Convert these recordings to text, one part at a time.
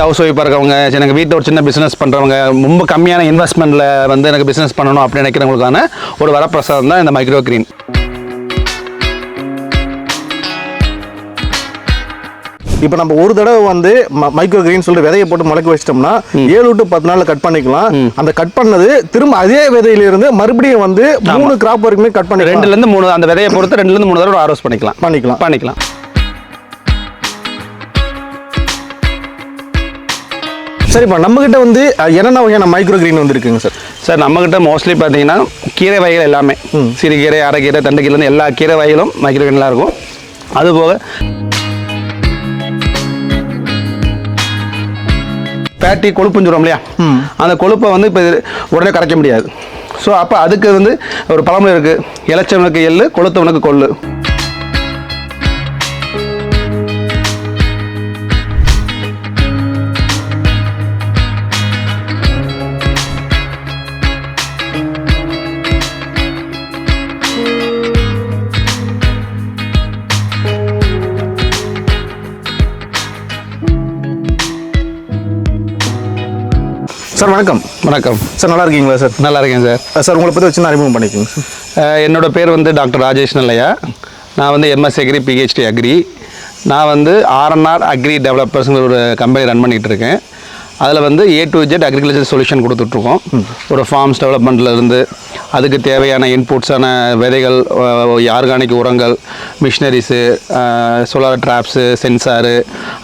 வீட்டு ஹவுஸ் ஒய்ஃபாக இருக்கவங்க எனக்கு வீட்டில் ஒரு சின்ன பிஸ்னஸ் பண்ணுறவங்க ரொம்ப கம்மியான இன்வெஸ்ட்மெண்ட்டில் வந்து எனக்கு பிஸ்னஸ் பண்ணணும் அப்படின்னு நினைக்கிறவங்களுக்கான ஒரு வரப்பிரசாதம் தான் இந்த மைக்ரோ கிரீன் இப்போ நம்ம ஒரு தடவை வந்து மைக்ரோ கிரீன் சொல்லிட்டு விதையை போட்டு முளைக்க வச்சிட்டோம்னா ஏழு டு பத்து நாள்ல கட் பண்ணிக்கலாம். அந்த கட் பண்ணது திரும்ப அதே விதையில இருந்து மறுபடியும் வந்து மூணு கிராப் வரைக்குமே கட் பண்ணி ரெண்டுலேருந்து மூணு அந்த விதையை பொறுத்து ரெண்டுலேருந்து மூணு தடவை ஆரோஸ் பண்ணிக்கலாம். பண்ணிக்கலாம். பண்ணிக்கலாம். சரிப்பா நம்ம கிட்ட வந்து என்னென்ன வகையான மைக்ரோ கிரீன் வந்து இருக்குங்க சார் சார் நம்மக்கிட்ட மோஸ்ட்லி பார்த்தீங்கன்னா கீரை வகைகள் எல்லாமே. சிறுகீரை அரைக்கீரை தண்டுக்கீரைலேருந்து எல்லா கீரை வகைகளும் மைக்ரோ கிரீன்லாம் இருக்கும். அதுபோக ஃபேட்டி கொழுப்புன்னு சொல்கிறோம் இல்லையா? அந்த கொழுப்பை வந்து இப்போ உடனே கரைக்க முடியாது. ஸோ அப்போ அதுக்கு வந்து ஒரு பழமொழி இருக்குது இளைச்சவனுக்கு எள்ளு கொளுத்தவனுக்கு கொள்ளு. சார் வணக்கம். வணக்கம். சார் நல்லா இருக்கீங்களா சார்? நல்லா இருக்கேன் சார். சார் உங்களை பற்றி வச்சு அறிமுகம் பண்ணிக்கோங்க சார். அஹ் என்னோட பேர் வந்து டாக்டர் ராஜேஷ் நல்லையா. நான் வந்து எம்எஸ் அக்ரி பிஹெச்டி அக்ரி நான் வந்து ஆர்என்ஆர் அக்ரி டெவலப்பர்ஸ்ங்கிற ஒரு கம்பெனி ரன் பண்ணிகிட்டு இருக்கேன் அதில் வந்து A to Z agriculture solution கொடுத்துட்ருக்கோம். ஒரு ஃபார்ம்ஸ் டெவலப்மெண்ட்ல இருந்து அதுக்கு தேவையான இன்புட்ஸான விதைகள் ஆர்கானிக் உரங்கள் மிஷினரிஸு சோலார் ட்ராப்ஸு சென்சாரு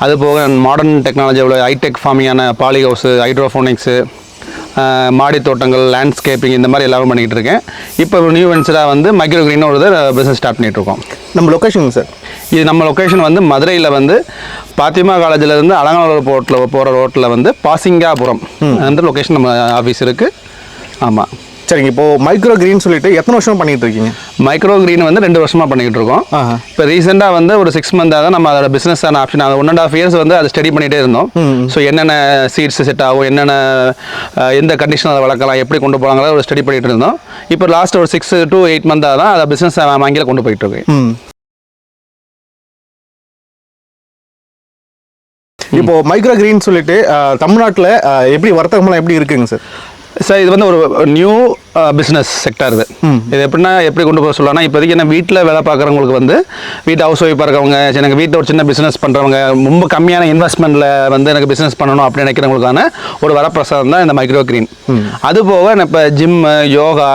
அது போக மாடர்ன் டெக்னாலஜியோட ஹைடெக் ஃபார்மிங்கான பாலி ஹவுஸு ஹைட்ரோஃபோனிக்ஸு மாடி தோட்டங்கள் லேண்ட்ஸ்கேப்பிங் இந்த மாதிரி எல்லாமே பண்ணிக்கிட்டு இருக்கேன். இப்போ நியூ வென்ச்சராக வந்து மைக்ரோ கிரீன் ஒரு பிஸ்னஸ் ஸ்டார்ட் பண்ணிட்டு இருக்கோம். நம்ம லொக்கேஷன் சார் இது நம்ம லொக்கேஷன் வந்து மதுரையில் வந்து பாத்திமா காலேஜில் இருந்து அலங்காநல்லூர் போட்டில் போகிற ரோட்டில் வந்து பாசிங்காபுரம் அந்த லொக்கேஷன் நம்ம ஆஃபீஸ் இருக்குது ஆமாம் சரிங்க இப்போ மைக்ரோ கிரீன் சொல்லிட்டு எத்தனை வருஷம் பண்ணிட்டு இருக்கீங்க? மைக்ரோ கிரீன் வந்து ரெண்டு வருஷமாக பண்ணிக்கிட்டு இருக்கோம். இப்போ ரீசெண்டாக வந்து ஒரு சிக்ஸ் மந்தாக தான் நம்ம அதோட பிஸ்னஸான ஆப்ஷன் அது ஒன் அண்ட் ஆஃப் இயர்ஸ் வந்து அதை ஸ்டடி பண்ணிகிட்டே இருந்தோம். ஸோ என்னென்ன சீட்ஸ் செட் ஆகும் என்னென்ன எந்த கண்டிஷன் அதை வளர்க்கலாம் எப்படி கொண்டு போகலாங்களோ ஒரு ஸ்டடி பண்ணிட்டு இருந்தோம். இப்போ லாஸ்ட் ஒரு சிக்ஸ் டு எயிட் மந்தாக தான் அதை பிஸ்னஸ் வாங்கியில் கொண்டு போயிட்டு இருக்கு. ம். இப்போ மைக்ரோ கிரீன் சொல்லிட்டு தமிழ்நாட்டில் எப்படி வர்த்தகம்லாம் எப்படி இருக்குங்க சார் சார் இது வந்து ஒரு நியூ பிஸ்னஸ் செக்டார் இது. இது எப்படின்னா எப்படி கொண்டு போக சொல்லலாம்னா இப்போதைக்கு என்ன வீட்டில் வேலை பார்க்குறவங்களுக்கு வந்து வீட்டு ஹவுஸ் ஒய்ஃபாக இருக்கவங்க எனக்கு வீட்டில் ஒரு சின்ன பிஸ்னஸ் பண்ணுறவங்க ரொம்ப கம்மியான இன்வெஸ்ட்மெண்ட்டில் வந்து எனக்கு பிஸ்னஸ் பண்ணணும் அப்படின்னு நினைக்கிறவங்களுக்கான ஒரு வரப்பிரசாதம் தான் இந்த மைக்ரோ கிரீன் அது போக இப்போ ஜிம்மு யோகா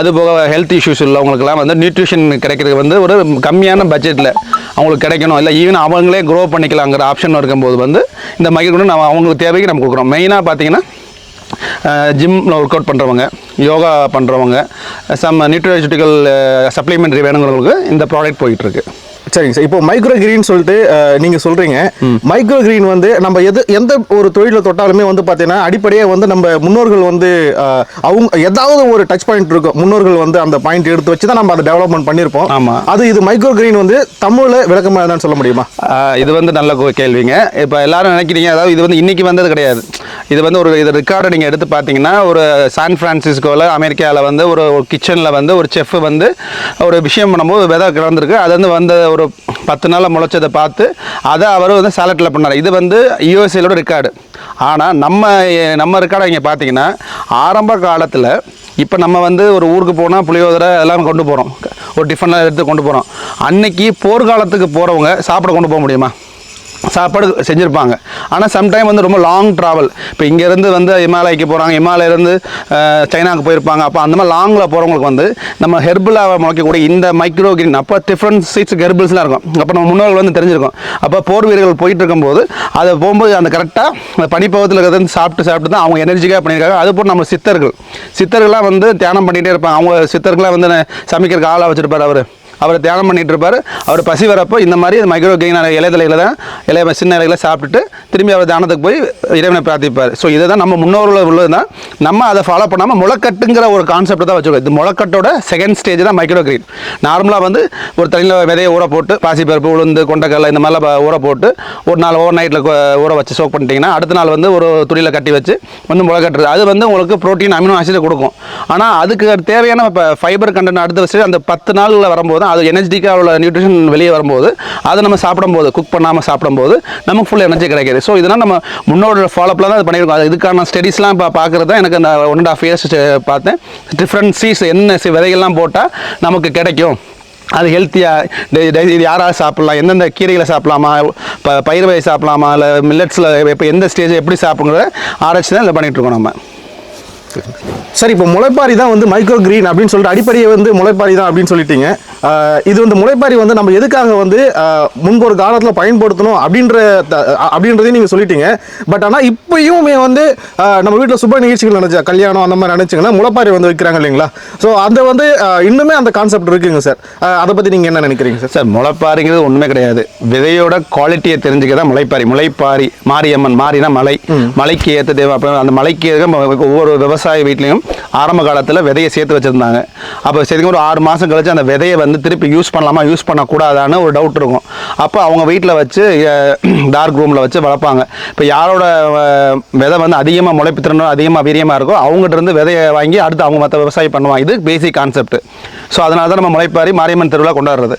அது போக ஹெல்த் இஷ்யூஸ் உள்ளவங்களுக்குலாம் வந்து நியூட்ரிஷன் கிடைக்கிறது வந்து ஒரு கம்மியான பட்ஜெட்டில் அவங்களுக்கு கிடைக்கணும். இல்லை ஈவன் அவங்களே க்ரோ பண்ணிக்கலாங்கிற ஆப்ஷன் இருக்கும்போது வந்து இந்த மைக்ரோ நம்ம அவங்களுக்கு தேவைக்கு நம்ம கொடுக்குறோம். மெயினாக பார்த்தீங்கன்னா ஜிம்மில் ஒர்க் அவுட் பண்ணுறவங்க யோகா பண்ணுறவங்க சம் நியூட்ரிஷிட்டிக்கல் சப்ளிமெண்ட்ரி வேணுங்கிறவங்களுக்கு இந்த ப்ராடக்ட் போயிட்டுருக்கு. சரிங்க சார். இப்போ மைக்ரோ கிரீன் சொல்லிட்டு அஹ், நீங்க சொல்றீங்க. மைக்ரோ கிரீன் வந்து நம்ம எது எந்த ஒரு தொழிலை தொட்டாலுமே வந்து பார்த்தீங்கன்னா அடிப்படையாக வந்து நம்ம முன்னோர்கள் வந்து அவங்க ஏதாவது ஒரு டச் பாயிண்ட் இருக்கும் முன்னோர்கள் வந்து அந்த பாயிண்ட் எடுத்து வச்சு தான் நம்ம அதை டெவலப்மெண்ட் பண்ணியிருப்போம் ஆமா. அது இது மைக்ரோ கிரீன் வந்து தமிழில் விளக்கமாக என்னன்னு சொல்ல முடியுமா? இது வந்து நல்ல கேள்விங்க. இப்போ எல்லாரும் நினைக்கிறீங்க அதாவது இது வந்து இன்னைக்கு வந்தது கிடையாது. இது வந்து ஒரு இது ரெக்கார்டை நீங்கள் எடுத்து பார்த்தீங்கன்னா ஒரு சான் ஃப்ரான்சிஸ்கோவில் அமெரிக்காவில் வந்து ஒரு கிச்சனில் வந்து ஒரு செஃப் வந்து ஒரு விஷயம் பண்ணும்போது விதை கலந்துருக்கு. அது வந்து வந்த ஒரு பத்து நாளில் முளைச்சதை பார்த்து அதை அவர் வந்து சேலட்டில் பண்ணார். இது வந்து யூஎஸ்ஏலோட ரெக்கார்டு ஆனால் நம்ம நம்ம ரெக்கார்டை இங்கே பார்த்தீங்கன்னா ஆரம்ப காலத்தில் இப்போ நம்ம வந்து ஒரு ஊருக்கு போனால் புளியோதரை எல்லாம் கொண்டு போகிறோம் ஒரு டிஃபன்லாம் எடுத்து கொண்டு போகிறோம் அன்னைக்கு போர்க்காலத்துக்கு போகிறவங்க சாப்பிட கொண்டு போக முடியுமா? சாப்பாடு செஞ்சுருப்பாங்க. ஆனால் சம்டைம் வந்து ரொம்ப லாங் ட்ராவல் இப்போ இங்கேருந்து வந்து இமாலயக்கு போகிறாங்க இமாலயிலேருந்து சைனாவுக்கு போயிருப்பாங்க. அப்போ அந்த மாதிரி லாங்கில் போகிறவங்களுக்கு வந்து நம்ம ஹெர்பிளாக முளைக்கக்கூடிய இந்த மைக்ரோ கிரீன் அப்போ டிஃப்ரெண்ட் சீட்ஸ் ஹெர்பிள்ஸ்லாம் இருக்கும். அப்போ நம்ம முன்னோர்கள் வந்து தெரிஞ்சிருக்கும். அப்போ போர் வீரர்கள் போயிட்டு இருக்கும்போது அதை போகும்போது அந்த கரெக்டாக அந்த இருக்கிறது வந்து சாப்பிட்டு சாப்பிட்டு தான் அவங்க எனர்ஜிக்காக பண்ணியிருக்காங்க. அது போல் நம்ம சித்தர்கள் சித்தர்கள்லாம் வந்து தியானம் பண்ணிகிட்டே இருப்பாங்க. அவங்க சித்தர்கள்லாம் வந்து சமைக்கிறதுக்கு ஆளாக வச்சுருப்பார் அவர். அவர் தியானம் பண்ணிட்டு இருப்பார் அவர் பசி வரப்போ இந்த மாதிரி மைக்ரோ கெயின் இலைதலைகளை தான் இலைய சின்ன இலைகளை சாப்பிட்டுட்டு திரும்பி அவர் தியானத்துக்கு போய் இறைவனை பிரார்த்திப்பார். ஸோ இதை தான் நம்ம முன்னோர்கள் உள்ளது தான் நம்ம அதை ஃபாலோ பண்ணாமல் முளைக்கட்டுங்கிற ஒரு கான்செப்ட் தான் வச்சுருக்கோம். இது முளைக்கட்டோட செகண்ட் ஸ்டேஜ் தான் மைக்ரோ கிரீன் நார்மலாக வந்து ஒரு தண்ணியில் விதையை ஊற போட்டு பாசிப்பருப்பு உளுந்து கொண்டக்கடலை இந்த மாதிரிலாம் ஊற போட்டு ஒரு நாள் ஓவர் நைட்டில் ஊற வச்சு சோக் பண்ணிட்டீங்கன்னா அடுத்த நாள் வந்து ஒரு துணியில் கட்டி வச்சு வந்து முளைக்கட்டுறது. அது வந்து உங்களுக்கு ப்ரோட்டீன் அமினோ ஆசிட் கொடுக்கும். ஆனால் அதுக்கு தேவையான இப்போ ஃபைபர் கண்டென்ட் அடுத்த வச்சு அந்த பத்து நாளில் வரும்போது அது எனர்ஜிட்டிக்காக உள்ள நியூட்ரிஷன் வெளியே வரும்போது அதை நம்ம சாப்பிடும்போது குக் பண்ணாமல் சாப்பிடும்போது நமக்கு ஃபுல் எனர்ஜி கிடைக்கிது. ஸோ இதெல்லாம் நம்ம முன்னோட ஃபாலோப்பில் தான் அது பண்ணியிருக்கோம். அது இதுக்கான ஸ்டடீஸ்லாம் இப்போ பார்க்குறது தான் எனக்கு அந்த ஒன் அண்ட் ஆஃப் இயர்ஸ் பார்த்தேன். டிஃப்ரெண்ட் சீஸ் என்ன விதைகள்லாம் போட்டால் நமக்கு கிடைக்கும். அது ஹெல்த்தியாக இது யாராவது சாப்பிட்லாம் எந்தெந்த கீரைகளை சாப்பிடலாமா ப பயிர் வகை சாப்பிடலாமா இல்லை மில்லட்ஸில் இப்போ எந்த ஸ்டேஜ் எப்படி சாப்பிடுங்கிற ஆராய்ச்சி தான் இதில் பண்ணிகிட்ருக்கோம் நம்ம. சரி இப்போ முளைப்பாரி தான் வந்து மைக்ரோ கிரீன் அப்படின்னு சொல்லிட்டு அடிப்படையே வந்து முளைப்பாரி தான் அப்படின்னு சொல்லிட்டீங்க. இது வந்து முளைப்பாரி வந்து நம்ம எதுக்காக வந்து முன்பு ஒரு காலத்தில் பயன்படுத்தணும் அப்படின்ற அப்படின்றதையும் நீங்கள் சொல்லிட்டீங்க. பட் ஆனால் இப்பயுமே வந்து நம்ம வீட்டில் சுப நிகழ்ச்சிகள் நினைச்சா கல்யாணம் அந்த மாதிரி நினைச்சிங்கன்னா முளைப்பாரி வந்து வைக்கிறாங்க இல்லைங்களா? ஸோ அந்த வந்து இன்னுமே அந்த கான்செப்ட் இருக்குங்க சார். அதை பற்றி நீங்கள் என்ன நினைக்கிறீங்க சார்? சார் முளைப்பாரிங்கிறது ஒன்றுமே கிடையாது. விதையோட குவாலிட்டியை தெரிஞ்சுக்க தான் முளைப்பாரி. முளைப்பாரி மாரியம்மன் மாரினா மலை. மலைக்கு ஏற்ற தேவை அந்த மலைக்கு ஏற்ற ம- ஒவ்வொரு விவசாய வீட்லேயும் ஆரம்ப காலத்தில் விதையை சேர்த்து வச்சுருந்தாங்க. அப்போ சரிங்க ஒரு ஆறு மாதம் கழிச்சு அந்த விதையை வந்து திருப்பி யூஸ் பண்ணலாமா யூஸ் பண்ணக்கூடாதான்னு ஒரு டவுட் இருக்கும். அப்போ அவங்க வீட்டில் வச்சு டார்க் ரூமில் வச்சு வளர்ப்பாங்க. இப்போ யாரோட விதை வந்து அதிகமாக முளைப்பு திறனோ அதிகமாக வீரியமாக இருக்கோ அவங்ககிட்ட இருந்து விதையை வாங்கி அடுத்து அவங்க மற்ற விவசாயம் பண்ணுவாங்க. இது பேசிக் கான்செப்ட் ஸோ அதனால தான் நம்ம முளைப்பாரி மாரியம்மன் திருவிழா கொண்டாடுறது.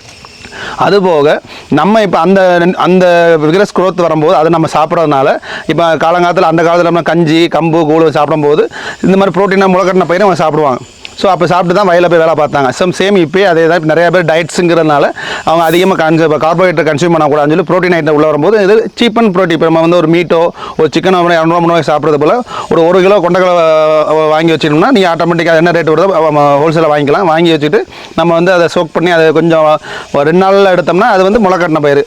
அதுபோக நம்ம இப்போ அந்த அந்த விக்ரஸ் குரோத் வரும்போது அதை நம்ம சாப்பிட்றதுனால இப்போ காலங்காலத்தில் அந்த காலத்தில் நம்ம கஞ்சி கம்பு கூழ் சாப்பிடும்போது இந்த மாதிரி ப்ரோட்டீனாக முளைக்கட்டின பயிரை அவங்க சாப்பிடுவாங்க. ஸோ அப்போ சாப்பிட்டு தான் வயலில் போய் வேலை பார்த்தாங்க. சம் சேம் இப்போயே அதே தான். நிறையா நிறைய பேர் டயட்ஸுங்கிறதுனால அவங்க அதிகமாக கன்சூ கார்போஹைட்ரேட் கன்சியூம் பண்ணக்கூடாதுன்னு சொல்லி ப்ரோட்டீன் ஐட்டம் உள்ள வரும்போது இது சீப் அண்ட் ப்ரோட்டீன் இப்போ நம்ம வந்து ஒரு மீட்டோ ஒரு சிக்கனோ இரநூறுவா மூணு சாப்பிட்றது போல் ஒரு ஒரு கிலோ கொண்டக்கிலோ வாங்கி வச்சிட்டோம்னா நீங்கள் ஆட்டோமேட்டிக்காக என்ன ரேட் வருதோ ஹோல்சேலில் வாங்கிக்கலாம். வாங்கி வச்சுட்டு நம்ம வந்து அதை சோக் பண்ணி அதை கொஞ்சம் ரெண்டு நாளில் எடுத்தோம்னா அது வந்து முளைக்கட்டின பயிர்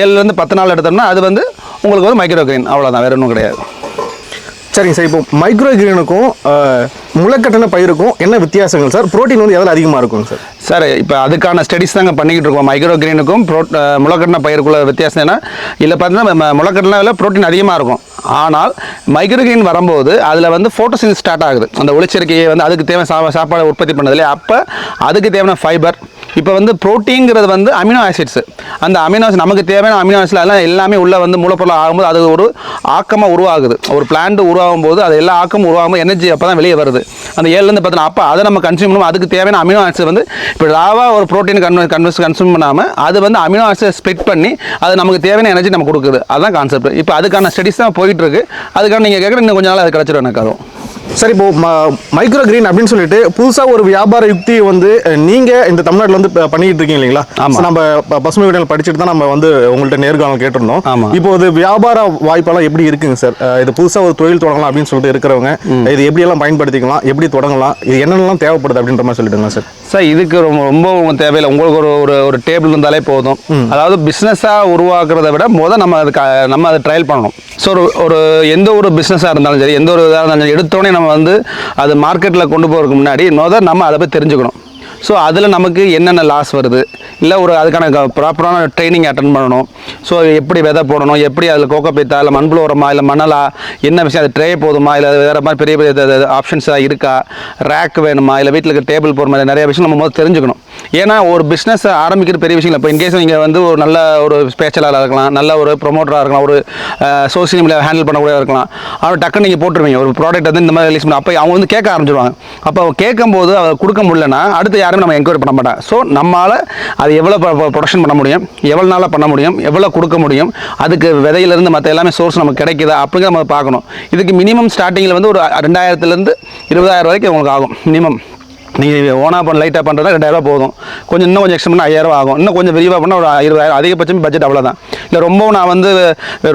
ஏழுலேருந்து பத்து நாள் எடுத்தோம்னா அது வந்து உங்களுக்கு வந்து மைக்ரோ கிரீன் அவ்வளோதான் வேறு ஒன்றும் கிடையாது. சரிங்க சார் இப்போ மைக்ரோ கிரீனுக்கும் முளைக்கட்டின பயிருக்கும் என்ன வித்தியாசங்கள் சார்? புரோட்டீன் வந்து எதில் அதிகமாக இருக்கும் சார்? சார் இப்போ அதுக்கான ஸ்டடிஸ் தாங்க பண்ணிக்கிட்டு இருக்கோம். மைக்ரோ கிரீனுக்கும் ப்ரோ முளைக்கட்டின பயிருக்குள்ள வித்தியாசம் என்ன? இல்லை பார்த்தீங்கன்னா முளைக்கட்டின ப்ரோட்டீன் அதிகமாக இருக்கும். ஆனால் மைக்ரோ கிரீன் வரும்போது அதில் வந்து ஃபோட்டோசின் ஸ்டார்ட் ஆகுது. அந்த ஒளிச்சேர்க்கையை வந்து அதுக்கு தேவை சா சாப்பாடு உற்பத்தி பண்ணதில்லை அப்போ அதுக்கு தேவையான ஃபைபர் இப்போ வந்து ப்ரோட்டீங்கிறது வந்து அமினோ ஆசிட்ஸ் அந்த அமினோ ஆசிட் நமக்கு தேவையான அமினோ ஆசிட் அதெல்லாம் எல்லாமே உள்ளே வந்து மூலப்பொருள் ஆகும்போது அது ஒரு ஆக்கமாக உருவாகுது. ஒரு பிளான்ட் உருவாகும் போது அது எல்லா ஆக்கமும் உருவாகும் எனர்ஜி அப்போ தான் வெளியே வருது. அந்த ஏழுலேருந்து பார்த்தோன்னா அப்போ அதை நம்ம கன்சியூம் பண்ணுவோம். அதுக்கு தேவையான அமினோ ஆசிட் வந்து இப்போ ராவா ஒரு ப்ரோட்டீன் கன்வெ கன்வெஸ் கன்சியூம் பண்ணாமல் அது வந்து அமினோ ஆசிட் ஸ்ப்ளிட் பண்ணி அது நமக்கு தேவையான எனர்ஜி நம்ம கொடுக்குது. அதுதான் கான்செப்ட் இப்போ அதுக்கான ஸ்டடிஸ் தான் போயிட்டு இருக்கு. அதுக்கான நீங்கள் கேட்குற இன்னும் கொஞ்ச நாள் அது கிடச்சிடும் எனக்கு அதுவும். சார் இப்போ மைக்ரோ கிரீன் அப்படின்னு சொல்லிட்டு புதுசா ஒரு வியாபார யுக்தி வந்து அஹ், நீங்க இந்த தமிழ்நாட்டுல வந்து ப- பண்ணிட்டு இருக்கீங்க இல்லைங்களா? ஆமா. So, நம்ம பசுமை விடல் படிச்சுட்டு தான் நம்ம வந்து உங்கள்ட்ட நேர்காணல் கேட்டிருந்தோம். இப்போ இது வியாபார வாய்ப்பெல்லாம் எப்படி இருக்குங்க சார்? இது புதுசா ஒரு தொழில் தொடங்கலாம் அப்படின்னு சொல்லிட்டு இருக்கிறவங்க இது எப்படி எல்லாம் பயன்படுத்திக்கலாம் எப்படி தொடங்கலாம் இது என்னென்னலாம் தேவைப்படுது அப்படின்ற மாதிரி சொல்லிடுங்க சார். சார் இதுக்கு ரொம்ப ரொம்ப தேவையில்லை. உங்களுக்கு ஒரு ஒரு ஒரு டேபிள் இருந்தாலே போதும். அதாவது பிஸ்னஸாக உருவாக்குறத விட முதல் நம்ம அதுக்கு நம்ம அதை ட்ரையல் பண்ணணும். ஸோ ஒரு ஒரு எந்த ஒரு பிஸ்னஸாக இருந்தாலும் சரி எந்த ஒரு இதாக இருந்தாலும் சரி எடுத்தோடனே நம்ம வந்து அது மார்க்கெட்டில் கொண்டு போகிறதுக்கு முன்னாடி முதல் நம்ம அதை போய் தெரிஞ்சுக்கணும். ஸோ அதில் நமக்கு என்னென்ன லாஸ் வருது? இல்லை ஒரு அதுக்கான ப்ராப்பரான ட்ரைனிங் அட்டன் பண்ணணும். ஸோ எப்படி விதை போடணும்? எப்படி அதில் கோக்கப்பித்தா இல்லை மண்புழு உரமா இல்லை மணலா? என்ன விஷயம்? அது ட்ரே போதுமா? இல்லை வேறு மாதிரி பெரிய பெரிய ஆப்ஷன்ஸாக இருக்கா? ரேக் வேணுமா? இல்லை வீட்டில் இருக்க டேபிள் போகிற மாதிரி நிறைய விஷயம் நம்ம முதல்ல தெரிஞ்சுக்கணும். ஏன்னா ஒரு பிஸ்னஸ் ஆரம்பிக்கிற பெரிய விஷயம் இல்லை இப்போ இன்கேஸ் நீங்கள் வந்து ஒரு நல்ல ஒரு பேச்சலாக இருக்கலாம் நல்ல ஒரு ப்ரொமோட்டராக இருக்கலாம் ஒரு சோசியல் மீடியா ஹேண்டில் பண்ணக்கூடிய இருக்கலாம். அவர் டக்குன்னு நீங்கள் போட்டுருவீங்க. ஒரு ப்ராடக்ட் வந்து இந்த மாதிரி ரிலீஸ் பண்ண அப்போ அவங்க வந்து கேட்க ஆரம்பிச்சிருவாங்க. அப்போ கேட்கும்போது அதை கொடுக்க முடியலன்னா அடுத்து யாருமே நம்ம என்கொயரி பண்ண மாட்டேன் ஸோ நம்மளால் அது எவ்வளோ ப்ரொடக்ஷன் பண்ண முடியும் எவ்வளோ நாளாக பண்ண முடியும் எவ்வளோ கொடுக்க முடியும் அதுக்கு விதையிலேருந்து மற்ற எல்லாமே சோர்ஸ் நமக்கு கிடைக்குதா அப்படிங்கிற நம்ம பார்க்கணும். இதுக்கு மினிமம் ஸ்டார்டிங்கில் வந்து ஒரு ரெண்டாயிரத்துலேருந்து இருபதாயிரம் வரைக்கும் உங்களுக்கு ஆகும் மினிமம் நீங்கள் ஓனாக பண்ண லைட்டாக பண்ணுறதா ரெண்டாயிரரூவா போதும். கொஞ்சம் இன்னும் கொஞ்சம் எக்ஸ்ட்ரா பண்ணால் ஐயாயிரம் ஆகும். இன்னும் கொஞ்சம் விரிவாக பண்ணால் ஒரு இருபதாயிரம் அதிகபட்சம் பட்ஜெட் அவ்வளோதான் இல்லை ரொம்ப நான் வந்து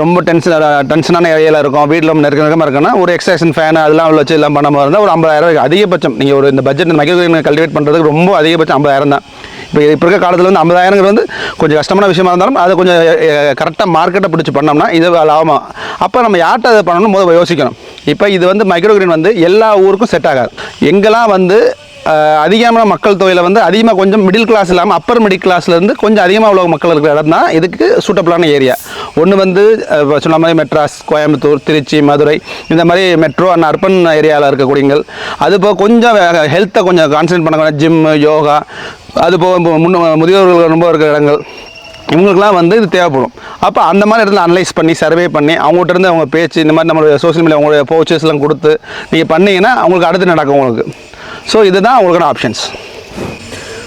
ரொம்ப டென்ஷன் டென்ஷனான ஏரியாவில் இருக்கும். வீட்டில் நெருக்க நெருக்கமாக இருக்குன்னா ஒரு எக்ஸ்ட்ராக்ஷன் ஃபேன் அதெல்லாம் வச்சு எல்லாம் பண்ணாமல் இருந்தால் ஒரு ஐம்பதாயிரம் அதிகபட்சம். நீங்கள் ஒரு இந்த பட்ஜெட் மைக்ரோ கல்டிவேட் பண்ணுறதுக்கு ரொம்ப அதிகபட்சம் ஐம்பதாயிரம் தான். இப்போ இப்போ இருக்க காலத்தில் வந்து ஐம்பதாயிரங்கிறது வந்து கொஞ்சம் கஷ்டமான விஷயமா இருந்தாலும் அதை கொஞ்சம் கரெக்டாக மார்க்கெட்டை பிடிச்சி பண்ணோம்னா இது லாபமாக அப்போ நம்ம யார்கிட்ட அதை பண்ணணும் போது யோசிக்கணும். இப்போ இது வந்து மைக்ரோ கிரீன் வந்து எல்லா ஊருக்கும் செட் ஆகாது. எங்கெல்லாம் வந்து அதிகமான மக்கள் தொகையில் வந்து அதிகமாக கொஞ்சம் மிடில் கிளாஸ் இல்லாமல் அப்பர் மிடில் கிளாஸ்லேருந்து கொஞ்சம் அதிகமாக உள்ள மக்கள் இருக்கிற இடம் தான் இதுக்கு சூட்டபிளான ஏரியா ஒன்று வந்து சொன்ன மாதிரி மெட்ராஸ் கோயம்புத்தூர் திருச்சி மதுரை இந்த மாதிரி மெட்ரோ அண்ட் அர்பன் ஏரியாவில் இருக்கக்கூடியங்கள் அது போக கொஞ்சம் ஹெல்த்தை கொஞ்சம் கான்சன்ட்ரேட் பண்ண ஜிம்மு யோகா அது போக முன்ன முதியோர்கள் ரொம்ப இருக்கிற இடங்கள். இவங்களுக்குலாம் வந்து இது தேவைப்படும். அப்போ அந்த மாதிரி இடத்துல அனலைஸ் பண்ணி சர்வே பண்ணி அவங்ககிட்ட இருந்து அவங்க பேச்சு இந்த மாதிரி நம்மளுடைய சோஷியல் மீடியா அவங்களுடைய போச்சஸ்லாம் கொடுத்து நீங்கள் பண்ணீங்கன்னா அவங்களுக்கு அடுத்து நடக்கும் உங்களுக்கு. ஸோ இதுதான் உங்களுக்கான ஆப்ஷன்ஸ்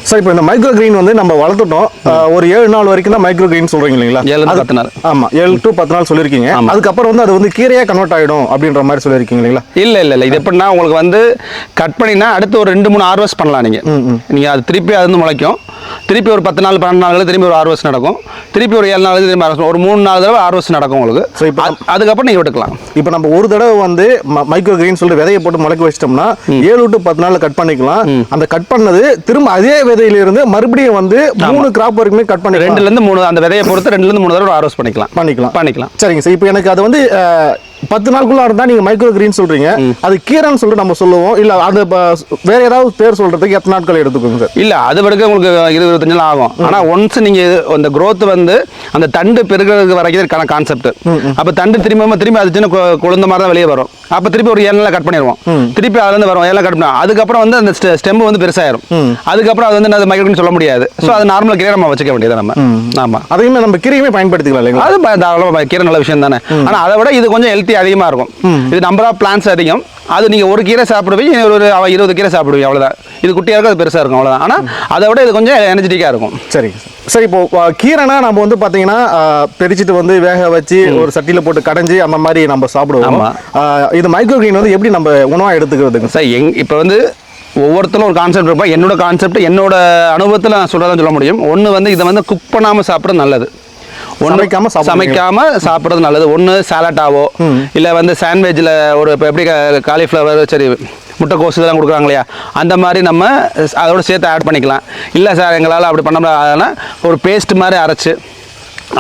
சார் இப்போ இந்த மைக்ரோ கிரீன் வந்து நம்ம வளர்த்துட்டோம். ஒரு ஏழு நாள் வரைக்கும் தான் மைக்ரோ கிரீன் சொல்றீங்க இல்லைங்களா? அது- பத்து நாள். ஆமா ஏழு டு பத்து நாள் சொல்லியிருக்கீங்க. அதுக்கப்புறம் வந்து அது வந்து கீரையா கன்வெர்ட் ஆயிடும் அப்படின்ற மாதிரி சொல்லியிருக்கீங்க இல்லைங்களா? இல்ல இல்ல இல்ல. இது எப்படின்னா உங்களுக்கு வந்து கட் பண்ணினா அடுத்து ஒரு ரெண்டு மூணு ஹார்வெஸ்ட் பண்ணலாம் நீங்க. நீங்க அது திருப்பி அது வந்து முளைக்கும். திருப்பி ஒரு பத்து நாள் பன்னெண்டு நாள் திரும்பி ஒரு ஹார்வெஸ்ட் நடக்கும். திருப்பி ஒரு ஏழு நாள் திரும்பி harvest ஒரு மூணு நாலு தடவை ஹார்வெஸ்ட் நடக்கும் உங்களுக்கு. So, இப்ப அது- அதுக்கப்புறம் நீங்க விட்டுக்கலாம். இப்போ நம்ம ஒரு தடவை வந்து மைக்ரோ கிரீன் சொல்லிட்டு விதையை போட்டு முளைக்க வச்சிட்டோம்னா ஏழு டு பத்து நாள்ல கட் பண்ணிக்கலாம். அந்த கட் பண்ணது திரும்ப அதே விதையில இருந்து மறுபடியும் வந்து மூணு கிராப் வரைக்குமே கட் பண்ணி ரெண்டுல இருந்து மூணு அந்த விதையை பொறுத்து ரெண்டுல இருந்து மூணு தடவை ஹார்வெஸ்ட் பண்ணிக்கலாம். பண்ணிக்கலாம். பண்ணிக்கலாம். சரிங்க. சார் இப்போ எனக்கு அது வந்து பத்து நாளுக்குள்ள இருந்தா நீங்க மைக்ரோ கிரீன் சொல்றீங்க. அது கீரைன்னு சொல்லிட்டு நம்ம சொல்லுவோம். இல்ல அது வேற ஏதாவது பேர் சொல்றதுக்கு எத்தனை நாட்கள் எடுத்துக்கோங்க சார்? இல்ல அது வரைக்கும் உங்களுக்கு இருபது இருபத்தஞ்சு நாள் ஆகும். ஆனா ஒன்ஸ் நீங்க அந்த growth வந்து அந்த தண்டு பெருகிறதுக்கு வரைக்கும் இருக்கான கான்செப்ட் அப்ப தண்டு திரும்ப திரும்பி அது சின்ன குழந்த மாதிரி தான் வெளியே வரும். அப்ப திருப்பி ஒரு ஏழு கட் பண்ணிடுவோம். திருப்பி அதுல இருந்து வரும். ஏழு கட் பண்ணி அதுக்கப்புறம் வந்து அந்த ஸ்டெம் வந்து பெருசாயிரும். அதுக்கப்புறம் அது வந்து மைக்ரோன்னு சொல்ல முடியாது. சோ அது நார்மல் கீரை நம்ம வச்சுக்க வேண்டியது நம்ம. ஆமா. அதையுமே நம்ம கீரையுமே பயன்படுத்திக்கலாம் இல்லைங்களா? அது கீரை நல்ல விஷயம் தானே. ஆனா அதை விட இது கொஞ்சம் ஹெல்த்தி அதிகமா இருக்கும். இது நம்பர் ஆஃப் பிளான்ஸ் அதிகம். அது நீங்க ஒரு கீரை சாப்பிடுவீங்க ஒரு இருபது கீரை சாப்பிடுவீங்க அவ்வளவுதான். இது குட்டியா இருக்கும் அது பெருசா இருக்கும் அவ்வளவுதான். ஆனா அதை விட இது கொஞ்சம் எனர்ஜெட்டிக்கா இருக்கும். சார். சரி இப்போ அஹ், கீரைனா நம்ம வந்து பாத்தீங்கன்னா அஹ், பிரிச்சுட்டு வந்து வேக வச்சு ஒரு சட்டியில போட்டு கடைஞ்சி அந்த மாதிரி நம்ம சாப்பிடுவோம். இது மைக்ரோ கிரீன் வந்து எப்படி நம்ம உணவா எடுத்துக்கிறதுங்க சார்? எங் இப்போ வந்து ஒவ்வொருத்தரும் ஒரு கான்செப்ட் இருப்பா என்னோட கான்செப்ட் என்னோட அனுபவத்தில் நான் சொல்றதான் சொல்ல முடியும். ஒன்று வந்து இதை வந்து குக் பண்ணாமல் சாப்பிட்றது நல்லது. சமைக்காம. சமைக்காம சாப்பிட்றது நல்லது. ஒன்று சாலட்டாவோ இல்லை வந்து சாண்ட்விச்சில் ஒரு இப்போ எப்படி காலிஃப்ளவர் சரி முட்டைக்கோஸ் இதெல்லாம் கொடுக்குறாங்க இல்லையா? அந்த மாதிரி நம்ம அதோட சேர்த்து ஆட் பண்ணிக்கலாம். இல்லை சார் எங்களால் அப்படி பண்ண முடியாதுன்னா ஒரு பேஸ்ட் மாதிரி அரைச்சு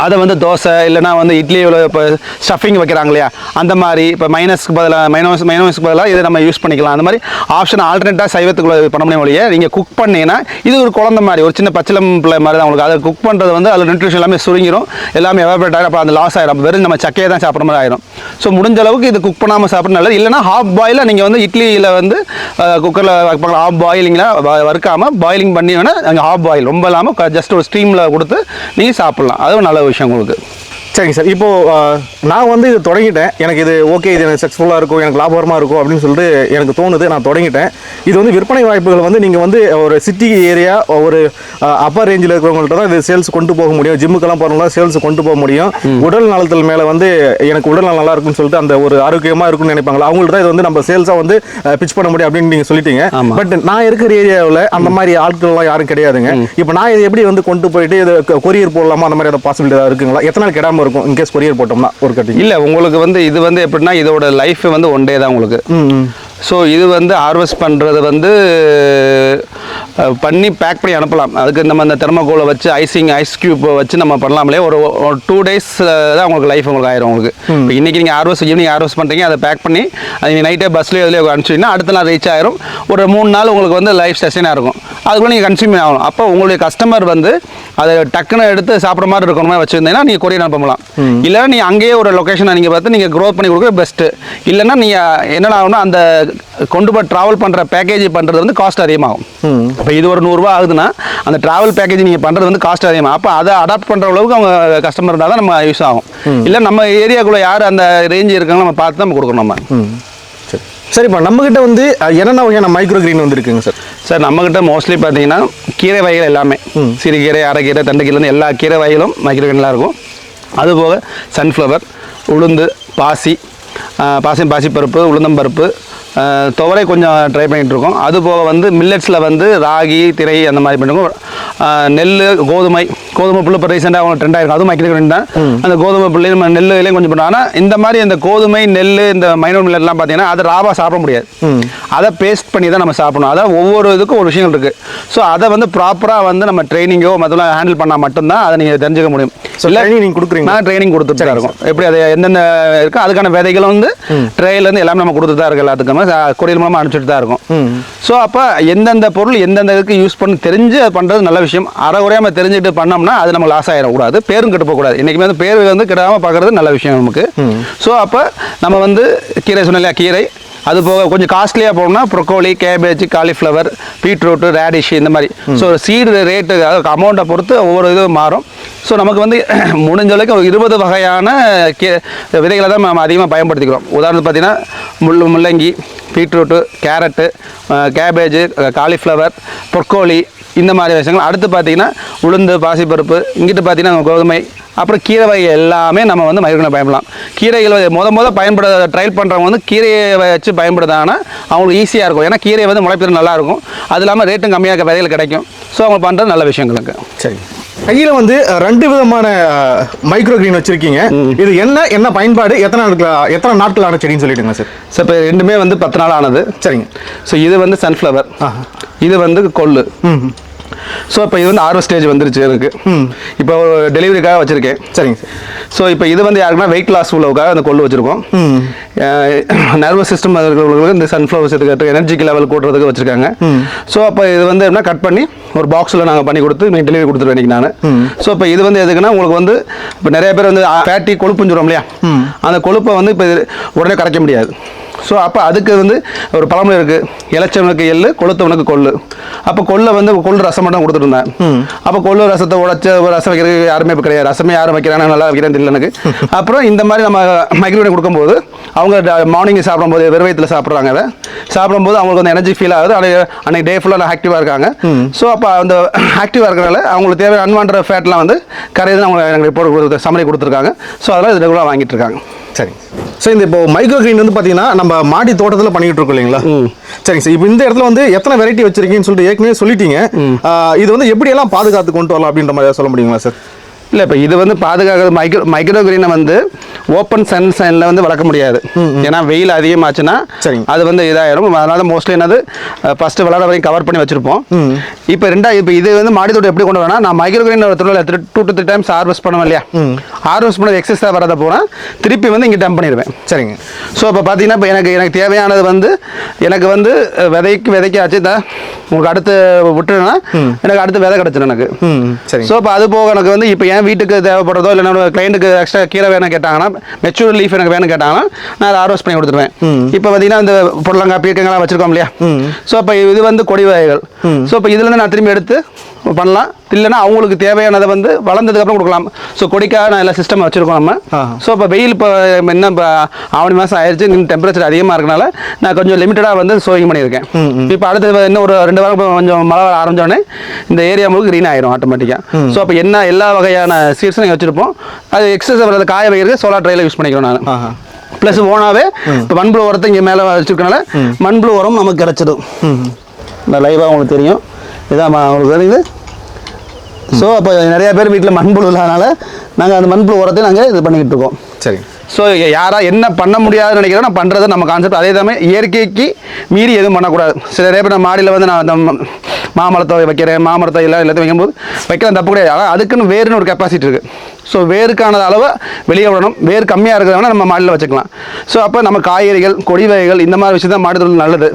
அதை வந்து தோசை இல்லைனா வந்து இட்லி இப்போ ஸ்டஃபிங் வைக்கிறாங்க இல்லையா அந்த மாதிரி இப்போ மைனஸ்க்கு பதிலாக மைனோஸ் மைனோஸ்க்கு பதிலாக இதை நம்ம யூஸ் பண்ணிக்கலாம். அந்த மாதிரி ஆப்ஷன் ஆல்டர்னேட்டாக சைவத்துக்குள்ளே பண்ண முடியும் ஒழிய நீங்கள் குக் பண்ணீங்கன்னா இது ஒரு குழந்தை மாதிரி ஒரு சின்ன பச்சிலம் பிள்ளை மாதிரி தான் உங்களுக்கு. அதை குக் பண்ணுறது வந்து அதில் நியூட்ரிஷன் எல்லாமே சுருங்கிடும் எல்லாமே எவாபரேட் ஆகிடும் அப்போ அந்த லாஸ் ஆகிடும் வெறும் நம்ம சக்கையை தான் சாப்பிட்ற மாதிரி ஆயிடும் ஸோ முடிஞ்ச அளவுக்கு இது குக் பண்ணாமல் சாப்பிட்றது நல்லது. இல்லைனா ஹாஃப் பாயில் நீங்கள் வந்து இட்லியில் வந்து குக்கரில் வைப்பாங்க ஹாஃப் பாயிலிங்கில் வறுக்காமல் பாயிலிங் பண்ணி வேணால் அங்கே ஹாஃப் பாயில் ரொம்ப இல்லாமல் ஜஸ்ட் ஒரு ஸ்டீமில் கொடுத்து நீங்கள் சாப்பிட்லாம். அதுவும் நல்லது விஷயம் உங்களுக்கு சரிங்க சார். இப்போ அஹ், நான் வந்து இது தொடங்கிட்டேன். எனக்கு இது ஓகே இது எனக்கு சக்ஸஸ்ஃபுல்லாக இருக்கும் எனக்கு லாபகரமாக இருக்கும் அப்படின்னு சொல்லிட்டு எனக்கு தோணுது. நான் தொடங்கிட்டேன். இது வந்து விற்பனை வாய்ப்புகள் வந்து நீங்கள் வந்து ஒரு சிட்டி ஏரியா ஒரு அப்பர் ரேஞ்சில் இருக்கிறவங்கள்ட்ட தான் இது சேல்ஸ் கொண்டு போக முடியும். ஜிம்முக்கெல்லாம் போகிறவங்களாம் சேல்ஸ் கொண்டு போக முடியும். உடல் நலத்தில் மேலே வந்து எனக்கு உடல் நல்லா இருக்குன்னு சொல்லிட்டு அந்த ஒரு ஆரோக்கியமாக இருக்குன்னு நினைப்பாங்களா? அவங்கள்ட்ட தான் இது வந்து நம்ம சேல்ஸாக வந்து பிச் பண்ண முடியும் அப்படின்னு நீங்கள் சொல்லிட்டீங்க. பட் நான் இருக்கிற ஏரியாவில் அந்த மாதிரி ஆட்கள்லாம் யாரும் கிடையாதுங்க. இப்போ நான் இது எப்படி வந்து கொண்டு போயிட்டு இது கொரியர் போடலாமா? அந்த மாதிரி ஏதாவது பாசிபிலிட்டி இருக்குங்களா? எத்தனை நாள் கிடாம இருக்கும். இன்கேஸ் கொரியர் போட்டோம்னா ஒரு கட்டிங் இல்லை உங்களுக்கு வந்து இது வந்து எப்படின்னா இதோட லைஃப் வந்து ஒன் டே தான் உங்களுக்கு. ஸோ இது வந்து ஹார்வெஸ்ட் பண்ணுறது வந்து பண்ணி பேக் பண்ணி அனுப்பலாம். அதுக்கு நம்ம இந்த தெர்மோகோலை வச்சு ஐசிங் ஐஸ் கியூப் வச்சு நம்ம பண்ணலாம்லே. ஒரு ஒரு டூ டேஸ் தான் உங்களுக்கு லைஃப் உங்களுக்கு ஆயிரும் உங்களுக்கு. இப்போ இன்றைக்கி நீங்கள் ஹார்வெஸ்ட் ஈவினிங் ஹார்வெஸ்ட் பண்ணுறீங்க அதை பேக் பண்ணி அது நீங்கள் நைட்டே பஸ்லேயோ இதுலேயோ அனுப்பிச்சிங்கன்னா அடுத்த நாள் ரீச் ஆயிரும். ஒரு மூணு நாள் உங்களுக்கு வந்து லைஃப் ஸ்டெஷனாக இருக்கும். அதுக்குள்ள நீங்கள் கன்சியூம் ஆகணும். அப்போ உங்களுடைய கஸ்டமர் வந்து அதை டக்குன்னு எடுத்து சாப்பிட்ற மாதிரி இருக்கணுமே வச்சுருந்தீங்கன்னா நீங்கள் கொரியர் அனுப்பலாம் இல்லைன்னா நீங்கள் அங்கேயே ஒரு லொக்கேஷனை நீங்கள் பார்த்து நீங்கள் க்ரோத் பண்ணி கொடுக்குற பெஸ்ட்டு இல்லைன்னா நீங்கள் என்ன ஆகும்னா அந்த கொண்டு போய் ட்ராவல் பண்ணுற பேக்கேஜ் பண்ணுறது வந்து காஸ்ட் அதிகமாகும். இப்போ இது ஒரு நூறுரூவா ஆகுதுன்னா அந்த ட்ராவல் பேக்கேஜ் நீங்கள் பண்ணுறது வந்து காஸ்ட் அதிகமாக அப்போ அதை அடாப்ட் பண்ணுற அளவுக்கு அவங்க கஸ்டமர் இருந்தால் தான் நம்ம யூஸ் ஆகும். இல்லை நம்ம ஏரியாக்குள்ளே யார் அந்த ரேஞ்ச் இருக்காங்களோ நம்ம பார்த்து தான் நம்ம கொடுக்கணும் நம்ம. சரி. சரிப்பா நம்மகிட்ட வந்து என்னென்ன வகையான மைக்ரோ கிரீன் வந்து இருக்குங்க சார்? சார் நம்மக்கிட்ட மோஸ்ட்லி பார்த்தீங்கன்னா கீரை வகைகள் எல்லாமே. சிறுகீரை அரைக்கீரை தண்டுக்கீரைன்னு எல்லா கீரை வகைகளும் மைக்ரோகன்லாம் இருக்கும். அதுபோக சன்ஃப்ளவர் உளுந்து பாசி பாசி பாசிப்பருப்பு உளுந்தம்பருப்பு துவரை கொஞ்சம் ட்ரை பண்ணிகிட்ருக்கோம் இருக்கோம் அது போக வந்து மில்லட்ஸில் வந்து ராகி திரை அந்த மாதிரி பண்ணிருக்கோம் நெல் கோதுமை கோதுமை புல்லு இப்போ ரீசெண்டாக அவங்க ட்ரெண்ட் ஆயிருக்கும் அதுவும் மைக்ரோகிரீன் தான். அந்த கோதுமை புள்ளி நம்ம நெல்லுலையும் கொஞ்சம் பண்ணுவோம் ஆனால் இந்த மாதிரி இந்த கோதுமை நெல் இந்த மைனோ மில்லட்லாம் பார்த்தீங்கன்னா அது ராவா சாப்பிட முடியாது. அதை பேஸ்ட் பண்ணி தான் நம்ம சாப்பிடணும். அதான் ஒவ்வொரு இதுக்கும் ஒரு விஷயங்கள் இருக்குது ஸோ அதை வந்து ப்ராப்பராக வந்து நம்ம ட்ரைனிங்கோ மற்றெல்லாம் ஹேண்டில் பண்ணால் மட்டும்தான் அதை நீங்கள் தெரிஞ்சுக்க முடியும். Training நீங்க கொடுக்குறீங்களா? நான் ட்ரைனிங் கொடுத்துட்டு இருக்கோம். எப்படி அது எந்தெந்த இருக்கோ அதுக்கான விதைகளும் வந்து ட்ரைலேருந்து எல்லாமே நம்ம கொடுத்துட்டு தான் இருக்கு எல்லாத்துக்குமே. கொரியல் மூலமாக அனுப்பிச்சிட்டு தான் இருக்கும். ஸோ அப்போ எந்தெந்த பொருள் எந்தெந்த இதுக்கு யூஸ் பண்ணி தெரிஞ்சு பண்ணுறது நல்ல விஷயம். அரை குறையாம தெரிஞ்சுக்கிட்டு பண்ணோம்னா அது நம்ம லாஸ் ஆகிடக்கூடாது பேரும் கெட்டு போகக்கூடாது. இன்றைக்கி வந்து பேர் வந்து கெடாமல் பார்க்குறது நல்ல விஷயம் நமக்கு. ஸோ அப்போ நம்ம வந்து கீரை சொன்ன கீரை. அது போக கொஞ்சம் காஸ்ட்லியாக போகணும்னா broccoli cabbage cauliflower beetroot radish இந்த மாதிரி. ஸோ சீடு ரேட்டு அதாவது அமௌண்ட்டை பொறுத்து ஒவ்வொரு இதுவும் மாறும். ஸோ நமக்கு வந்து முடிஞ்ச அளவுக்கு ஒரு இருபது வகையான கீ விதைகளை தான் நம்ம அதிகமாக பயன்படுத்திக்கிறோம். உதாரணத்துக்கு பார்த்தீங்கன்னா முள் முள்ளங்கி beetroot carrot cabbage cauliflower broccoli இந்த மாதிரி விஷயங்கள். அடுத்து பார்த்தீங்கன்னா உளுந்து பாசிப்பருப்பு இங்கிட்டு பார்த்தீங்கன்னா கோதுமை அப்புறம் கீரை வகை எல்லாமே நம்ம வந்து மைக்ரோனை பயன்படலாம். கீரைகள் முத முத பயன்பட ட்ரையல் பண்ணுறவங்க வந்து கீரையை வச்சு பயன்படுத்தாங்கன்னா அவங்களுக்கு ஈஸியாக இருக்கும். ஏன்னா கீரை வந்து முளைப்பது நல்லா இருக்கும் அது இல்லாமல் ரேட்டும் கம்மியாக விதைகள் கிடைக்கும். ஸோ அவங்க பண்ணுறது நல்ல விஷயங்களுக்கு சரி. கையில வந்து ரெண்டு விதமான மைக்ரோ கிரீன் வச்சிருக்கீங்க. இது என்ன என்ன பயன்பாடு எத்தனை நாட்கள் எத்தனை நாட்கள் ஆன செடின்னு சொல்லிடுங்க சார் ஸோ இப்போ ரெண்டுமே வந்து பத்து நாள் ஆனது. சரிங்க. ஸோ இது வந்து சன்ஃப்ளவர் இது வந்து கொள்ளு. ம். ஸோ இப்போ இது வந்து ஆர்வ ஸ்டேஜ் வந்துருச்சு எனக்கு. இப்போ டெலிவரிக்காக வச்சுருக்கேன். சரிங்க சார். ஸோ இப்போ இது வந்து யாருக்குன்னா வெயிட் லாஸ் உள்ளவுக்காக அந்த கொள்ளு வச்சுருக்கோம். நர்வஸ் சிஸ்டம் இருக்கிறவங்களுக்கு இந்த சன்ஃப்ளவர் சேர்த்துக்கிட்டு எனர்ஜிக்கு லெவல் கூட்டுறதுக்கு வச்சுருக்காங்க. ஸோ அப்போ இது வந்து என்ன கட் பண்ணி ஒரு பாக்ஸில் நாங்கள் பண்ணி கொடுத்து நீங்கள் டெலிவரி கொடுத்துருவேன் இன்னைக்கு நான். ஸோ இப்போ இது வந்து எதுக்குன்னா உங்களுக்கு வந்து இப்போ நிறைய பேர் வந்து ஃபேட்டி கொழுப்புன்னு சொல்கிறோம் இல்லையா? அந்த கொழுப்பை வந்து இப்போ உடனே கரைக்க முடியாது. ஸோ அப்போ அதுக்கு வந்து ஒரு பழமொழி இருக்குது இளைச்சவனுக்கு எள்ளு கொளுத்தவனுக்கு கொள்ளு. அப்போ கொள்ளை வந்து கொள்ளு ரசம் மட்டும் கொடுத்துட்டு இருந்தேன். அப்போ கொள்ளு ரசத்தை உடைச்ச ஒரு ரசம் வைக்கிறதுக்கு யாருமே இப்போ கிடையாது. ரசமே யாரும் வைக்கிறாங்க நல்லா வைக்கிறேன் தெரியல எனக்கு. அப்புறம் இந்த மாதிரி நம்ம மைக்ரோவேவ் கொடுக்கும்போது அவங்க மார்னிங் சாப்பிடும்போது வெறும் வயிற்றுல சாப்பிட்றாங்க அதை. சாப்பிடும்போது அவங்களுக்கு வந்து எனர்ஜி ஃபீல் ஆகுது. அன்னைக்கு அன்னைக்கு டே ஃபுல்லாக ஆக்டிவாக இருக்காங்க. ஸோ அப்போ அந்த ஆக்டிவாக இருக்கிறனால அவங்களுக்கு தேவையான அன்வான்ட் ஃபேட்லாம் வந்து கரையுது அவங்க ரிப்போர்ட் கொடுத்து சம்மரி கொடுத்துருக்காங்க. ஸோ அதெல்லாம் இது ரெகுலராக வாங்கிட்டு இருக்காங்க. சரி. ஸோ இந்த இப்போ மைக்ரோ கிரீன் வந்து பார்த்தீங்கன்னா நம்ம மாடி தோட்டத்தில் பண்ணிட்டு இருக்கோம் இல்லைங்களா? சரிங்க சார் இப்போ இந்த இடத்துல வந்து எத்தனை வெரைட்டி வச்சிருக்கீங்கன்னு சொல்லிட்டு ஏற்கனவே சொல்லிட்டீங்க. இது வந்து எப்படியெல்லாம் பாதுகாத்து கொண்டு வரலாம் அப்படின்ற மாதிரி சொல்ல முடியுங்களா சார் இல்லை இப்போ இது வந்து பாதுகாக்கிறது மைக்ரோ மைக்ரோ கிரீனை வந்து ஓப்பன் சன் சைனில் வந்து வளர்க்க முடியாது. ஏன்னா வெயில் அதிகமாச்சுன்னா. அது வந்து இதாயிரும். அதனால மோஸ்ட்லி என்னது ஃபஸ்ட்டு விளாட வரைக்கும் கவர் பண்ணி வச்சிருப்போம். இப்போ ரெண்டா இப்போ இது வந்து மாடி தோட்டம் எப்படி கொண்டு வரனா நான் மைக்ரோ கிரீன் தொழில் two to three times harvest பண்ணுவேன் இல்லையா? ஹார்வெஸ்ட் பண்ணது எக்ஸஸாக வரதை போனால் திருப்பி வந்து இங்கே டம்ப் பண்ணிடுவேன். சரிங்க. ஸோ இப்போ பார்த்தீங்கன்னா இப்போ எனக்கு எனக்கு தேவையானது வந்து எனக்கு வந்து விதைக்கு விதைக்காச்சு. இந்த உங்களுக்கு அடுத்து விட்டுருன்னா எனக்கு அடுத்து விதை கிடச்சிடும் எனக்கு. சரிங்க ஸோ இப்போ அது போக எனக்கு வந்து இப்போ என் வீட்டுக்கு தேவைப்படுறதோ இல்லை என்னோட கிளைண்ட்டுக்கு எக்ஸ்ட்ரா கீரை வேணும் கேட்டாங்கன்னா மெச்சூர் லீஃப் எனக்கு வேணும் கேட்டாங்கன்னா நான் அதை ஆர்வஸ் பண்ணி கொடுத்துருவேன். இப்போ பார்த்தீங்கன்னா இந்த புடலங்காய் பீர்க்கங்கள்லாம் வச்சிருக்கோம் இல்லையா? ஸோ இப்போ இது வந்து கொடி வகைகள். ஸோ இப்போ இதுலேருந்து நான் திரும்பி எடுத்து பண்ணலாம். இல்லைன்னா அவங்களுக்கு தேவையானதை வந்து வளர்ந்ததுக்கப்புறம் கொடுக்கலாம். ஸோ கொடிக்காக நான் எல்லா சிஸ்டம் வச்சுருக்கோம் நம்ம. ஸோ இப்போ வெயில் இப்போ என்ன இப்போ ஆவணி மாதம் ஆயிடுச்சு இன்னும் டெம்பரேச்சர் அதிகமாக இருக்கனால நான் கொஞ்சம் லிமிட்டடாக வந்து சோயிங் பண்ணியிருக்கேன். இப்போ அடுத்து இன்னும் ஒரு ரெண்டு வாரம் இப்போ கொஞ்சம் மழை வர ஆரம்பிச்சோடனே இந்த ஏரியா முழுக்க க்ரீன் ஆயிரும் ஆட்டோமேட்டிக்காக ஸோ அப்போ என்ன எல்லா வகையான சீட்ஸும் நீங்கள் வச்சுருப்போம். அது எக்ஸஸ் வரது காய வைக்கிறது சோலார் ட்ரையில் யூஸ் பண்ணிக்கிறோம் நான். ப்ளஸ் ஓனாவே இப்போ மண்புழு உரத்தை இங்கே மேலே வச்சுருக்கனால மண்புழு உரம் நமக்கு கிடச்சிடும். லைவாக உங்களுக்கு தெரியும். இதான் ம- உங்களுக்கு தெரியுது? ஸோ அப்போ நிறைய பேர் வீட்டில் மண்புழு இல்லாதனால நாங்கள் அந்த மண்புழு உரத்தை நாங்கள் இது பண்ணிக்கிட்டு இருக்கோம். சரிங்க. ஸோ யாரா என்ன பண்ண முடியாதுன்னு நினைக்கிறோம் நான் பண்ணுறது நம்ம கான்செப்ட் அதே தான் இயற்கைக்கு மீறி எதுவும் பண்ணக்கூடாது. சில நிறைய பேர் நான் மாடியில் வந்து நான் மாமரத்தை வைக்கிறேன் மாமரத்தை எல்லாம் எல்லாத்தையும் வைக்கும்போது வைக்கலாம் தப்பு கிடையாது. ஆனால் அதுக்குன்னு வேறுன்னு ஒரு கெப்பாசிட்டி இருக்குது ஸோ வேருக்கான அளவை வெளியே விடணும். வேர் கம்மியாக இருக்கிறவனா நம்ம மாடியில் வச்சுக்கலாம். ஸோ அப்போ நம்ம காய்கறிகள் கொடி வகைகள் இந்த மாதிரி விஷயம் தான் மாடி தொழில் நல்லது.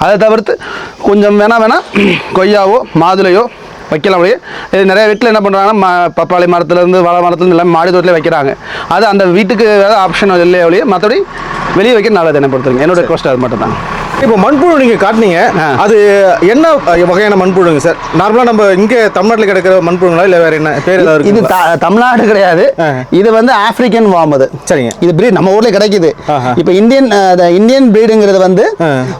அதை தவிர்த்து கொஞ்சம் வேணா வேணா கொய்யாவோ மாதுளையோ வைக்கலாம். அப்படியே இது நிறைய வீட்டில் என்ன பண்ணுறாங்கன்னா பப்பாளி மரத்துலேருந்து வாழை மரத்துலேருந்து எல்லாம் மாடி தோட்டத்தில் வைக்கிறாங்க. அது அந்த வீட்டுக்கு ஏதாவது ஆப்ஷன் இல்லையே ஒழிய மற்றபடி வெளியே வைக்க நல்லது என்னை பொறுத்தவரைக்கும். என்னோட ரெக்வஸ்ட் அது மட்டும் தான் இப்போ மண்புழு நீங்க காட்டுனீங்க. அது என்ன வகையான மண்புழுங்க சார்? நார்மலா நம்ம இங்க தமிழ்நாட்டுல கிடைக்கிற மண்புழுங்களா இல்ல வேற என்ன? பேர் ஏதாவது இது தமிழ்நாடு கிடையாது. இது வந்து ஆப்பிரிக்கன் வார்ம் அது. சரிங்க. இது பிரீட் நம்ம ஊர்ல கிடைக்குது. இப்போ இந்தியன் இந்தியன் பிரீடுங்கிறது வந்து.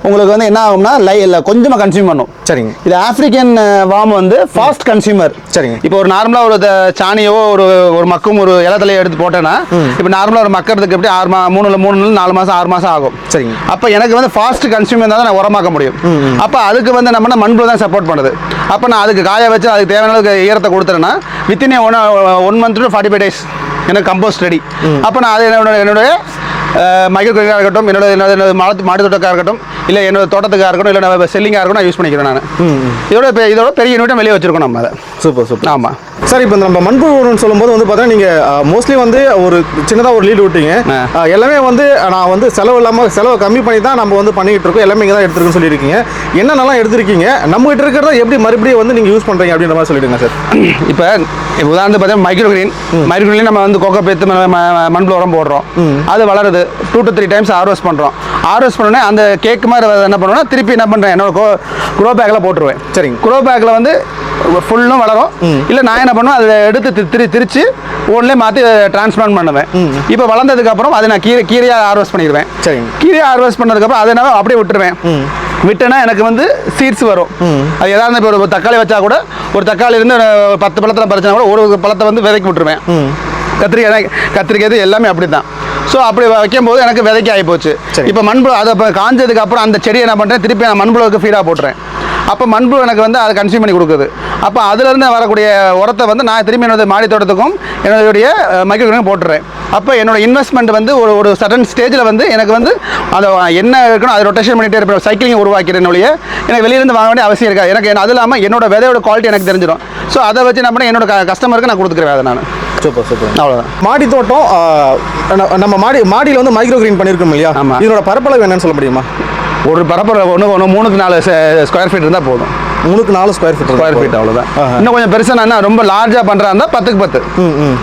உங்களுக்கு வந்து என்ன ஆகும்னா லை இல்லை கொஞ்சமாக கன்சியூம் பண்ணும். சரிங்க. இது ஆப்பிரிக்கன் வார்ம் வந்து ஃபாஸ்ட் கன்சியூமர் சரிங்க. இப்போ ஒரு நார்மலாக ஒரு சாணியோ ஒரு ஒரு மக்கும் ஒரு இலத்தலையோ எடுத்து போட்டேன்னா இப்போ நார்மலாக ஒரு மக்கறதுக்கு எப்படி ஆறு மா மூணுல மூணு நாலு மாதம் ஆறு மாதம் ஆகும்? சரிங்க. அப்போ எனக்கு வந்து ஃபாஸ்ட் கன்சியூம் இருந்தால் தான் நான் உரமாக்க முடியும். அப்போ அதுக்கு வந்து நம்ம மண்புழு தான் சப்போர்ட் பண்ணுது. அப்போ நான் அதுக்கு காய வச்சு அதுக்கு தேவையான அளவுக்கு ஈரத்தை கொடுத்துறேன்னா within one one month to forty five days எனக்கு கம்போஸ்ட் ரெடி அப்போ நான் அது என்னோட என்னுடைய மைக்ரோ கிரிக்காக இருக்கட்டும் என்னோட என்னோட என்னோட மாடு மாடு தோட்டக்காக இருக்கட்டும் இல்லை என்னோட தோட்டத்துக்காக இருக்கட்டும் இல்லை நான் செல்லிங்காக இருக்கட்டும் நான் யூஸ் பண்ணிக்கிறேன் நான். இதோட இதோட பெரிய யூனிட்டும் வெளியே வச்சிருக்கோம் நம்ம அதை. Super super. ஆமாம் சார் இப்போ நம்ம மண்புழுன்னு சொல்லும்போது வந்து பார்த்தீங்கன்னா நீங்கள் மோஸ்ட்லி வந்து ஒரு சின்னதாக ஒரு லீடு விட்டீங்க. எல்லாமே வந்து நான் வந்து செலவு இல்லாமல் செலவை கம்மி பண்ணி தான் நம்ம வந்து பண்ணிக்கிட்டு இருக்கோம். எல்லாமே இங்கே தான் எடுத்துருக்குன்னு சொல்லியிருக்கீங்க. என்னென்னலாம் எடுத்திருக்கீங்க? நம்ம கிட்ட இருக்கிறத எப்படி மறுபடியும் வந்து நீங்கள் யூஸ் பண்ணுறீங்க அப்படின்ற மாதிரி சொல்லிடுங்க சார். இப்போ உதாரணத்துக்கு பார்த்தீங்கன்னா மைக்ரோ கிரீன் மைக்ரோ கிரீன் நம்ம வந்து கோகோ பேத்து மண்புழு உரம் போடுறோம். அது வளருது. Two to three times harvest பண்ணுறோம் ஹார்வெஸ்ட் பண்ணோடனே அந்த கேக் மாதிரி என்ன பண்ணுவேன்னா திருப்பி என்ன பண்ணுறேன் என்னோட கோ குரோ பேக்கில் போட்டுருவேன். சரிங்க. குரோ பேக்கில் வந்து ஃபுல்லும் வளரும். இல்லை நான் என்ன பண்ணுவேன் அதை எடுத்து திரி திரிச்சு ஒன்லே மாற்றி டிரான்ஸ்பிளான்ட் பண்ணுவேன். இப்போ வளர்ந்ததுக்கப்புறம் அதை நான் கீரை கீரையாக ஹார்வெஸ்ட் பண்ணிடுவேன். சரிங்க. கீரையாக ஹார்வெஸ்ட் பண்ணதுக்கப்புறம் அதை நான் அப்படியே விட்டுருவேன். விட்டேன்னா எனக்கு வந்து சீட்ஸ் வரும். அது எதாவது இப்போ ஒரு தக்காளி வச்சா கூட ஒரு தக்காளி இருந்து பத்து பழத்தில் பறிச்சா கூட ஒரு பழத்தை வந்து விதைக்கு விட்டுருவேன். கத்திரிக்காய் கத்திரிக்காய் எல்லாமே அப்படி தான் ஸோ அப்படி வைக்கும்போது எனக்கு விதைக்கு ஆகி போச்சு. இப்போ மண்புழு அதை இப்போ காஞ்சதுக்கு அப்புறம் அந்த செடியை என்ன பண்ணுறேன் திருப்பி நான் மண்புழுவுக்கு ஃபீடாக போட்டுறேன். அப்போ மண்புழு எனக்கு வந்து அதை கன்சியூம் பண்ணி கொடுக்குது. அப்போ அதுலேருந்து வரக்கூடிய உரத்தை வந்து நான் திரும்பி என்னோட மாடி தோட்டத்துக்கும் என்னுடைய மைக்ரோகிராம் போட்டுறேன். அப்போ என்னோட இன்வெஸ்ட்மெண்ட் வந்து ஒரு ஒரு சடன் ஸ்டேஜில் வந்து எனக்கு வந்து அதை என்ன இருக்கணும் அதை ரொட்டேஷன் பண்ணிட்டே இருப்பேன். சைக்கிளிங் உருவாக்கிறேன் ஒழிய எனக்கு வெளியிலேருந்து வாங்க வேண்டிய அவசியம் இருக்காது. எனக்கு அது இல்லாமல் என்னோட விதையோட குவாலிட்டி எனக்கு தெரிஞ்சிடும். ஸோ அதை வச்சு என்ன பண்ணேன் என்னோட கஸ்டமருக்கு நான் கொடுத்துக்கிறேன் அதை நான். Super super. அவ்வளோதான் மாடி தோட்டம் நம்ம மாடி மாடியில் வந்து மைக்ரோ கிரீன் பண்ணியிருக்கோம் இல்லையா? ஆமா. இதோட பரப்பளவு என்னன்னு சொல்ல முடியுமா? ஒரு பரப்பளவு ஒன்று ஒன்று மூணுக்கு நாலு ஸ்கொயர் ஃபீட் இருந்தால் போதும். மூணுக்கு நாலு ஸ்கொயர் ஃபீட் ஸ்கொயர் ஃபீட் அவ்வளோதான். இன்னும் கொஞ்சம் பெருசாக நான் ரொம்ப லார்ஜாக பண்ணுறா இருந்தால் பத்துக்கு பத்து.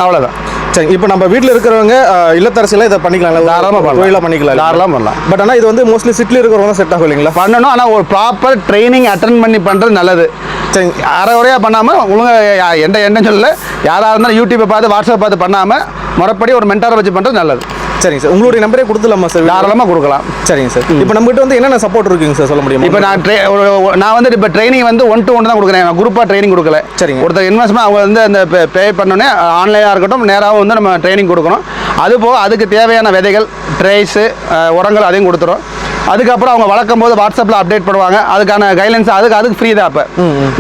அவ்வளோதான் சரி இப்போ நம்ம வீட்டில் இருக்கிறவங்க ஆ, இல்லத்தரசில இதை பண்ணிக்கலாம் தாராளமாக பண்ணலாம். தொழிலாக பண்ணிக்கலாம் தாராளமாக பண்ணலாம். பட் ஆனால் இது வந்து மோஸ்ட்லி சிட்டியில் இருக்கிறவங்க செட் ஆகும் இல்லைங்களா? பண்ணணும் ஆனால் ஒரு ப்ராப்பர் ட்ரைனிங் அட்டன் பண்ணி பண்ணுறது நல்லது. சரி அரை குறையாக பண்ணாமல் ஒழுங்காக எந்த எண்ணம் சொல்லல. யாராக இருந்தாலும் யூடியூப்பை பார்த்து வாட்ஸ்அப் பார்த்து பண்ணாமல் முறைப்படி ஒரு மென்டாரை வச்சு பண்ணுறது நல்லது. சரிங்க சார். உங்களுடைய நம்பரே கொடுத்துலாமா சார்? தாராளமாக கொடுக்கலாம். சரிங்க சார். இப்போ நம்மகிட்ட வந்து என்னென்ன சப்போர்ட் இருக்குங்க சார்? சொல்ல முடியுமா? இப்போ நான் ட்ரை நான் வந்து இப்போ ட்ரைனிங் வந்து ஒன் டு ஒன் தான் கொடுக்குறேன். நான் குரூப்பாக ட்ரைனிங் கொடுக்கல. சரிங்க. ஒருத்தர் இன்வெஸ்ட்மெண்ட் அவங்க வந்து அந்த பே பண்ணோன்னே ஆன்லைனாக இருக்கட்டும் நேராகவும் வந்து நம்ம ட்ரைனிங் கொடுக்கணும். அது போக அதுக்கு தேவையான விதைகள் ட்ரேஸு உரங்கள் அதையும் கொடுத்துரும் அதுக்கப்புறம் அவங்க வளர்க்கும் போது வாட்ஸ்அப்பில் அப்டேட் பண்ணுவாங்க. அதுக்கான கைட்லைன்ஸ் அதுக்கு அதுக்கு ஃப்ரீ தான் அப்போ.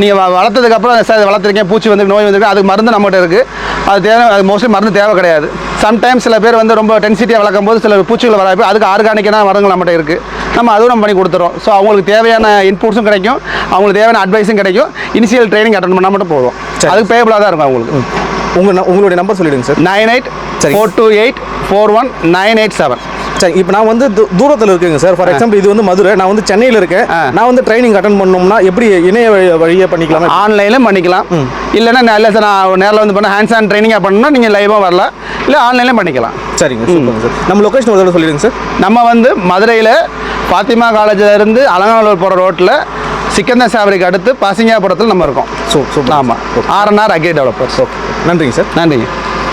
நீங்கள் வளர்த்ததுக்கப்புறம் சார் வளர்த்துருக்கேன் பூச்சி வந்து நோய் வந்துருக்கு அதுக்கு மருந்து நம்மகிட்ட இருக்குது அது தேவை அது மோஸ்ட்லி மருந்து தேவை கிடையாது. சம்டைம்ஸ் சில பேர் வந்து ரொம்ப டென்சிட்டியாக வளர்க்கும் போது சில பூச்சிகள் வராது. அதுக்கு ஆர்கானிக்கான மருந்துகள் நம்மகிட்ட இருக்குது நம்ம அதுவும் நம்ம பண்ணி கொடுத்துறோம். ஸோ அவங்களுக்கு தேவையான இன்புட்ஸும் கிடைக்கும். அவங்களுக்கு தேவையான அட்வைஸும் கிடைக்கும். இனிஷியல் ட்ரைனிங் அட்டன் பண்ணால் மட்டும் போதும். அதுக்கு பேபிளாக தான் இருக்கும் அவங்களுக்கு. உங்கள் உங்களுடைய நம்பர் சொல்லிடுங்க sir nine eight. Four two eight four one nine eight seven. சரி இப்போ நான் வந்து தூரத்தில் இருக்குங்க சார். ஃபார் எக்ஸாம்பிள் இது வந்து மதுரை. நான் வந்து சென்னையில் இருக்கேன். நான் வந்து ட்ரைனிங் அட்டன் பண்ணோம்னா எப்படி இணைய வழி- வழியா பண்ணிக்கலாமா? ஆன்லைனில் பண்ணிக்கலாம். இல்லைன்னா இல்லை சார் நான் நேரில் வந்து பண்ண ஹேண்ட்ஸ் ஆன் ட்ரைனிங்காக பண்ணணும்னா நீங்கள் லைவாக வரலாம். இல்லை ஆன்லைன்லேயும் பண்ணிக்கலாம். சரிங்க சூப்பருங்க சார். நம்ம லொகேஷன் ஒரு தடவை சொல்லிடுங்க சார். நம்ம வந்து மதுரையில் ஃபாத்திமா காலேஜில் இருந்து அலங்காநல்லூர் போகிற ரோட்டில் சிக்கந்தர் சாவரிக்கு அடுத்து பாசிங்காபுரத்தில் நம்ம இருக்கோம். சூ சூப்பர். ஆமாம் ஆர்என்ஆர் அக்ரி டெவலப்பர்ஸ் நன்றிங்க சார். நன்றிங்க.